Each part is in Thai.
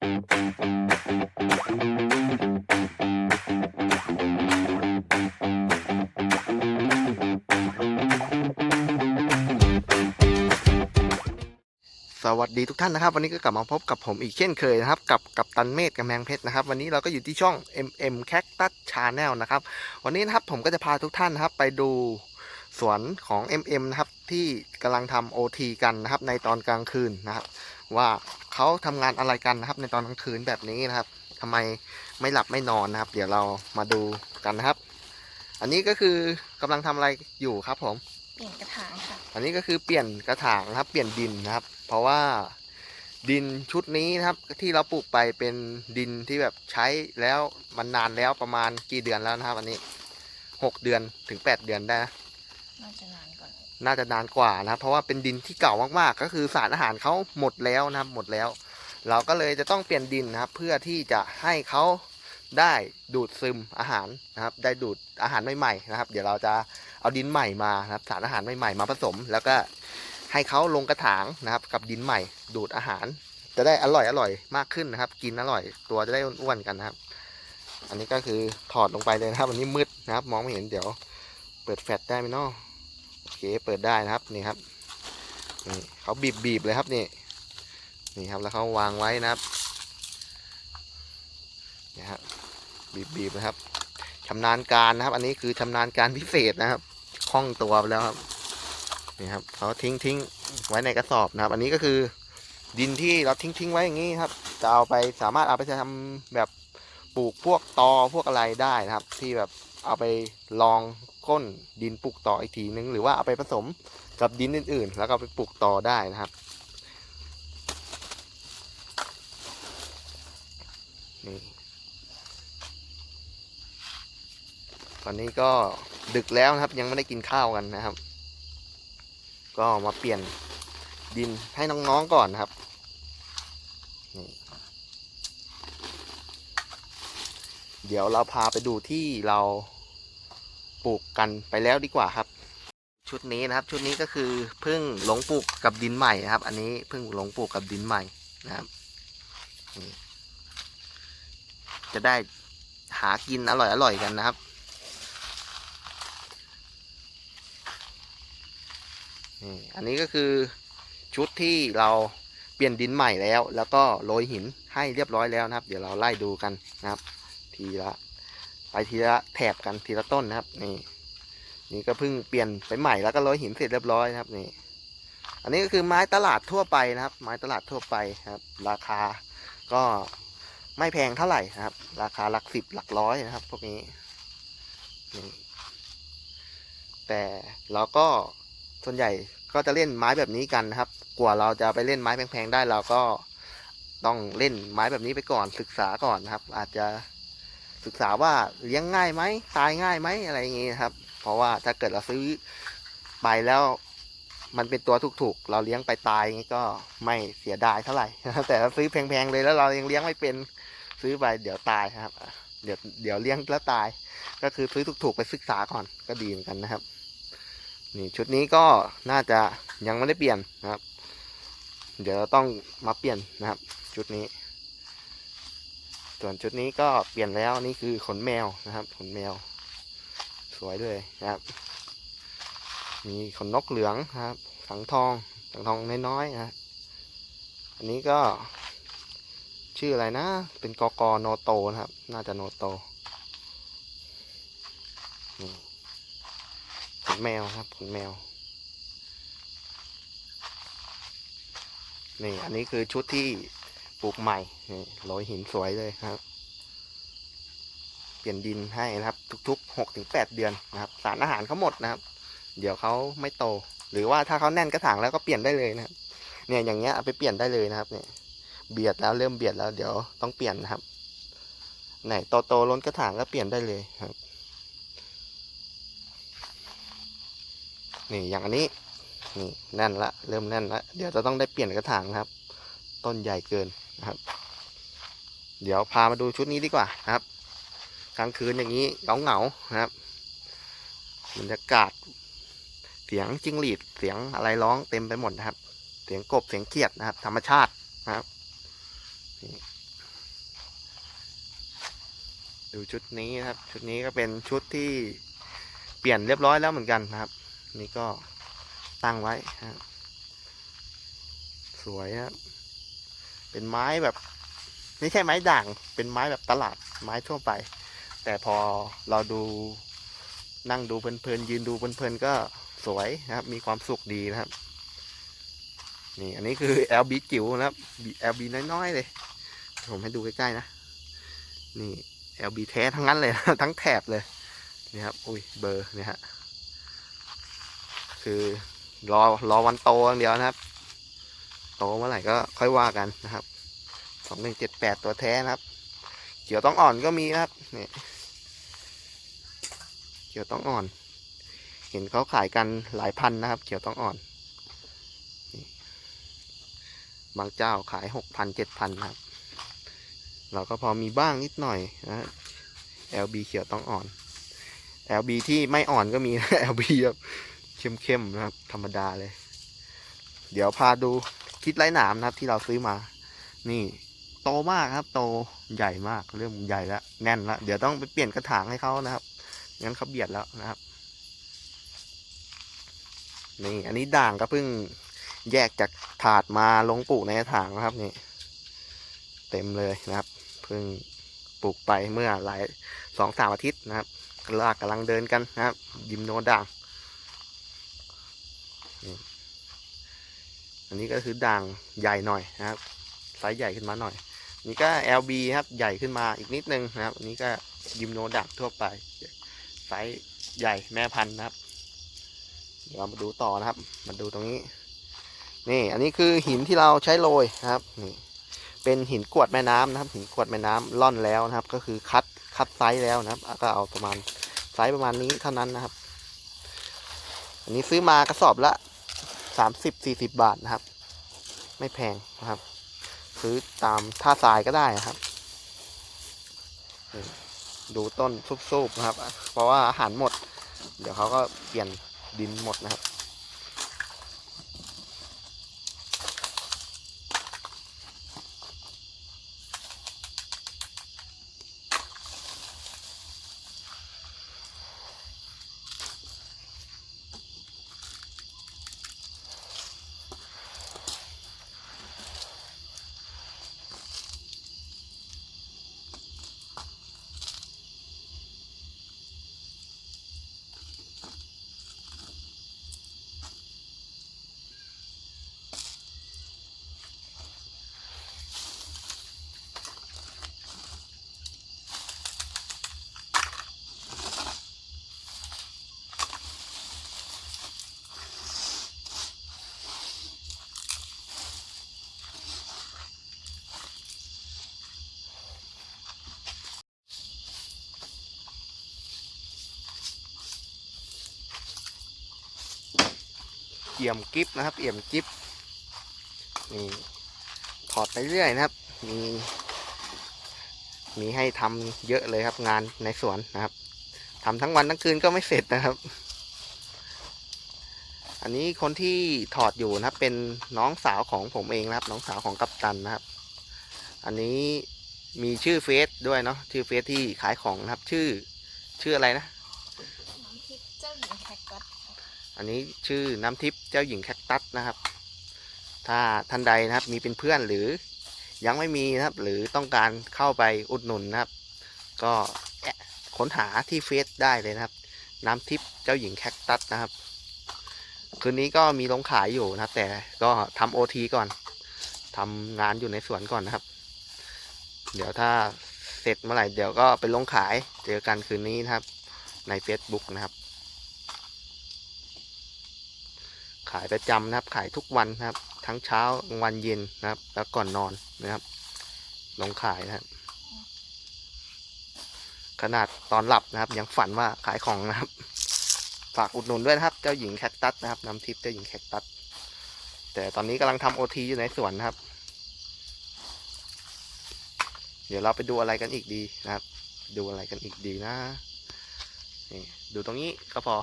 สวัสดีทุกท่านนะครับ วันนี้ก็กลับมาพบกับผมอีกเช่นเคยนะครับ กับกับตันเมธกำแพงเพชรนะครับ วันนี้เราก็อยู่ที่ช่อง MM Cactus Channel นะครับ วันนี้นะครับผมก็จะพาทุกท่านนะครับ ไปดูสวนของ MM นะครับที่กำลังทำ OT กันนะครับ ในตอนกลางคืนนะครับ ว่า เขาทำงานอะไรกันนะครับ ในตอนกลางคืนแบบนี้นะครับทำไมไม่หลับไม่นอนนะครับ เดี๋ยวเรามาดูกันนะครับ อันนี้ก็คือกำลังทำอะไรอยู่ครับผมเปลี่ยนกระถางค่ะ อันนี้ก็คือเปลี่ยนกระถางนะครับ เปลี่ยนดินนะครับ เพราะว่าดินชุดนี้นะครับที่เราปลูกไปเป็นดินที่แบบใช้แล้วมันนานแล้วประมาณกี่เดือนแล้วนะครับ อันนี้หกเดือนถึงแปดเดือนได้นะน่าจะนานก่อ น่าจะนานกว่านะครับ เพราะว่าเป็นดินที่เก่ามากๆ ก็คือสารอาหารเขาหมดแล้วนะครับหมดแล้ว เราก็เลยจะต้องเปลี่ยนดินนะครับ เพื่อที่จะให้เขาได้ดูดซึมอาหารนะครับ ได้ดูดอาหารใหม่ๆนะครับ เดี๋ยวเราจะเอาดินใหม่มานะครับ สารอาหารใหม่ๆมาผสม แล้วก็ให้เขาลงกระถางนะครับ กับดินใหม่ ดูดอาหาร จะได้อร่อยอร่อยมากขึ้นนะครับ กินอร่อย ตัวจะได้อ้วนๆกันนะครับ อันนี้ก็คือถอดลงไปเลยนะครับอันนี้มืดนะครับ มองไม่เห็นเดี๋ยว เปิดแฟลชได้ไหมเนาะโอ เคเปิดได้นะครับนี่ครับนี่เขาบีบบีบเลยครับนี่นี่ครับแล้วเขาวางไว้นะครับนี่ครับบีบบีบนะครับชำนาญการนะครับ อันนี้คือชำนาญการพิเศษนะครับคล่องตัวไปแล้วครับนี่ครับเขาทิ้งทิ้งไว้ในกระสอบนะครับ อันนี้ก็คือดินที่เราทิ้งทิ้งไว้อย่างนี้ครับจะเอาไปสามารถเอาไปทำแบบปลูกพวกตอพวกอะไรได้นะครับ ที่แบบเอาไปลอง ก้นดินปลูกต่ออีกทีนึง หรือว่าเอาไปผสมกับดินอื่นๆ แล้วก็ไปปลูกต่อได้นะครับนี่ตอนนี้ก็ดึกแล้วนะครับยังไม่ได้กินข้าวกันนะครับ ก็มาเปลี่ยนดินให้น้องๆก่อนนะครับนี่เดี๋ยวเราพาไปดูที่เรา ปลูกกันไปแล้วดีกว่าครับ ชุดนี้นะครับ ชุดนี้ก็คือเพิ่งหลงปลูกกับดินใหม่นะครับ อันนี้เพิ่งหลงปลูกกับดินใหม่นะครับจะได้หากินอร่อยๆกันนะครับนี่อันนี้ก็คือชุดที่เราเปลี่ยนดินใหม่แล้ว แล้วก็โรยหินให้เรียบร้อยแล้วนะครับ เดี๋ยวเราไล่ดูกันนะครับ ทีละ ไปทีละแถบกันทีละต้นนะครับ นี่ นี่ก็เพิ่งเปลี่ยนไปใหม่แล้วก็โรยหินเสร็จเรียบร้อยนะครับนี่ อันนี้ก็คือไม้ตลาดทั่วไปนะครับ ไม้ตลาดทั่วไปครับ ราคาก็ไม่แพงเท่าไหร่นะครับ ราคาหลักสิบหลักร้อยนะครับ พวกนี้นี่แต่เราก็ส่วนใหญ่ก็จะเล่นไม้แบบนี้กันนะครับ กว่าเราจะไปเล่นไม้แพงๆได้เราก็ต้องเล่นไม้แบบนี้ไปก่อนศึกษาก่อนนะครับ อาจจะ ศึกษาว่าเลี้ยงง่ายไหมตายง่ายไหมอะไรอย่างงี้ครับ เพราะว่าถ้าเกิดเราซื้อไปแล้วมันเป็นตัวถูกๆ เราเลี้ยงไปตายงี้ก็ไม่เสียดายเท่าไหร่ แต่ถ้าซื้อแพงๆเลยแล้วเรายังเลี้ยงไม่เป็นซื้อไปเดี๋ยวตายครับ เดี๋ยวเดี๋ยวเลี้ยงแล้วตาย ก็คือซื้อถูกๆไปศึกษาก่อนก็ดีเหมือนกันนะครับ นี่ชุดนี้ก็น่าจะยังไม่ได้เปลี่ยนนะครับ เดี๋ยวเราต้องมาเปลี่ยนนะครับ ชุดนี้ ส่วนชุดนี้ก็เปลี่ยนแล้วนี่คือขนแมวนะครับ ขนแมว สวยเลยนะครับ มีขนนกเหลืองนะครับ สังทอง สังทองน้อยๆนะ อันนี้ก็ ชื่ออะไรนะ เป็นกกโนโตนะครับ น่าจะโนโตขนแมวครับขนแมว นี่ อันนี้คือชุดที่ ปลูกใหม่นี่โรยหินสวยเลยครับ เปลี่ยนดินให้นะครับ ทุกๆหกถึงแปดเดือนนะครับ สารอาหารเขาหมดนะครับ เดี๋ยวเขาไม่โต หรือว่าถ้าเขาแน่นกระถางแล้วก็เปลี่ยนได้เลยนะครับ เนี่ยอย่างเงี้ยเอาไปเปลี่ยนได้เลยนะครับ เนี่ย เบียดแล้วเริ่มเบียดแล้ว เดี๋ยวต้องเปลี่ยนนะครับ ไหนโตโตๆล้นกระถางก็เปลี่ยนได้เลยครับ นี่อย่างอันนี้นี่แน่นละเริ่มแน่นละเดี๋ยวจะต้องได้เปลี่ยนกระถางครับ ต้นใหญ่เกิน นะครับ เดี๋ยวพามาดูชุดนี้ดีกว่านะครับ กลางคืนอย่างนี้เหงาเหงาๆนะครับบรรยากาศ เสียงจิ้งหรีดเสียงอะไรร้องเต็มไปหมดนะครับ เสียงกบเสียงเขียดนะครับ ธรรมชาตินะครับ ดูชุดนี้นะครับ ชุดนี้ก็เป็นชุดที่เปลี่ยนเรียบร้อยแล้วเหมือนกันนะครับ นี่ก็ตั้งไว้ครับสวยครับ เป็นไม้แบบไม่ใช่ไม้ด่าง เป็นไม้แบบตลาดไม้ทั่วไป แต่พอเราดูนั่งดูเพลินๆยืนดูเพลินๆก็สวยนะครับ มีความสุขดีนะครับ นี่อันนี้คือ LB จิ๋วนะครับ LB น้อยๆเลย ผมให้ดูใกล้ๆนะ นี่ LB แท้ทั้งนั้นเลยทั้งแถบเลยนี่ครับอุ้ยเบอร์เนี่ยฮะคือรอรอวันโตอย่างเดียวนะครับ โตเมื่อไหร่ก็ค่อยว่ากันนะครับสองหนึ่งเจ็ดแปดตัวแท้นะครับ เขียวต้องอ่อนก็มีนะครับนี่เขียวต้องอ่อน เห็นเขาขายกันหลายพันนะครับ เขียวต้องอ่อน บางเจ้าขายหกพันเจ็ดพันครับ เราก็พอมีบ้างนิดหน่อยนะ LB เขียวต้องอ่อน LB ที่ไม่อ่อนก็มีนะ LB แบบเข้มๆนะครับ ธรรมดาเลย เดี๋ยวพาดู คิดไร้หนามนะครับที่เราซื้อมา นี่ โตมากครับ โตใหญ่มากเริ่มใหญ่แล้วแน่นแล้วเดี๋ยวต้องไปเปลี่ยนกระถางให้เขานะครับงั้นเขาเบียดแล้วนะครับ นี่ อันนี้ด่างก็เพิ่งแยกจากถาดมาลงปลูกในกระถางนะครับนี่ เต็มเลยนะครับ เพิ่งปลูกไปเมื่อหลายสองสามอาทิตย์นะครับลากกำลังเดินกันนะครับ ยิมโนด่าง อันนี้ก็คือด่างใหญ่หน่อยนะครับไซส์ใหญ่ขึ้นมาหน่อย นี่ก็ LB ครับใหญ่ขึ้นมาอีกนิดนึงนะครับอันนี้ก็ยิมโนด่างทั่วไปไซส์ใหญ่แม่พันธุ์นะครับเดี๋ยวเรามาดูต่อนะครับ มาดูตรงนี้ นี่อันนี้คือหินที่เราใช้โรยนะครับนี่เป็นหินกรวดแม่น้ำนะครับ หินกรวดแม่น้ำล่อนแล้วนะครับ ก็คือคัดคัดไซส์แล้วนะครับ ก็เอาประมาณไซส์ประมาณนี้เท่านั้นนะครับ อันนี้ซื้อมากระสอบละ สามสิบสี่สิบบาทนะครับ ไม่แพงนะครับ ซื้อตามท่าทรายก็ได้นะครับ ดูต้นซุบๆนะครับ เพราะว่าอาหารหมด เดี๋ยวเขาก็เปลี่ยนดินหมดนะครับ เอี่ยมกิฟนะครับ เอี่ยมกิฟนี่ถอดไปเรื่อยนะครับ มี มีให้ทำเยอะเลยครับ งานในสวนนะครับทำทั้งวันทั้งคืนก็ไม่เสร็จนะครับ อันนี้คนที่ถอดอยู่นะครับ เป็นน้องสาวของผมเองนะครับ น้องสาวของกัปตันนะครับ อันนี้มีชื่อเฟซด้วยเนาะชื่อเฟซที่ขายของนะครับ ชื่อชื่ออะไรนะ น้ำพริกเจ้าหญิงแคคตัสค่ะ อันนี้ชื่อน้ำทิพย์เจ้าหญิงแคคตัสนะครับ ถ้าท่านใดนะครับมีเป็นเพื่อนหรือยังไม่มีนะครับ หรือต้องการเข้าไปอุดหนุนนะครับ ก็แอะค้นหาที่เฟซได้เลยนะครับ น้ำทิพย์เจ้าหญิงแคคตัสนะครับ คืนนี้ก็มีลงขายอยู่นะครับ แต่ก็ทำโอทีก่อนทำงานอยู่ในสวนก่อนนะครับ เดี๋ยวถ้าเสร็จเมื่อไหร่เดี๋ยวก็ไปลงขายเจอกันคืนนี้นะครับ ใน Facebook นะครับ ขายประจำนะครับ ขายทุกวันนะครับ ทั้งเช้ากลางวันเย็นนะครับ แล้วก่อนนอนนะครับ ลงขายนะครับ ขนาดตอนหลับนะครับ ยังฝันว่าขายของนะครับ ฝากอุดหนุนด้วยนะครับ เจ้าหญิงแคคตัสนะครับน้ำทิพย์เจ้าหญิงแคคตัส แต่ตอนนี้กำลังทำโอทีอยู่ในสวนนะครับ เดี๋ยวเราไปดูอะไรกันอีกดีนะครับ ดูอะไรกันอีกดีนะนี่ดูตรงนี้ก็พอ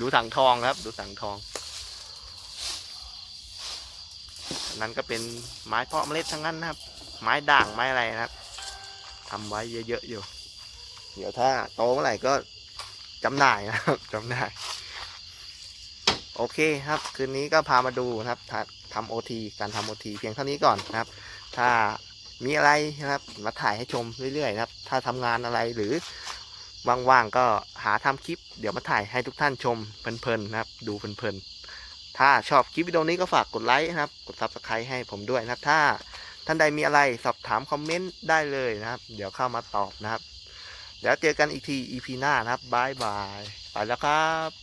ดูถังทองครับ ดูถังทอง อั นั้นก็เป็นไม้เพาะเมล็ดทั้งนั้นนะครับ ไม้ด่างไม้อะไรนะครับทำไว้เยอะๆอยู่ เดี๋ยวถ้าโตเมื่อไหร่ก็จำหน่ายนะครับจำหน่าย โอเคครับ คืนนี้ก็พามาดูนะครับทำทำโอทีการทำโอทีเพียงเท่านี้ก่อนนะครับ ถ้ามีอะไรนะครับมาถ่ายให้ชมเรื่อยๆนะครับ ถ้าทำงานอะไรหรือว่างๆก็หาทำคลิป เดี๋ยวมาถ่ายให้ทุกท่านชมเพลินๆนะครับ ดูเพลินๆ ถ้าชอบคลิปวิดีโอนี้ก็ฝากกดไลค์นะครับ กดซับสไครต์ให้ผมด้วยนะครับ ถ้าท่านใดมีอะไรสอบถามคอมเมนต์ได้เลยนะครับ เดี๋ยวเข้ามาตอบนะครับ เดี๋ยวเจอกันอีกที EP หน้านะครับบายบาย ไปแล้วครับ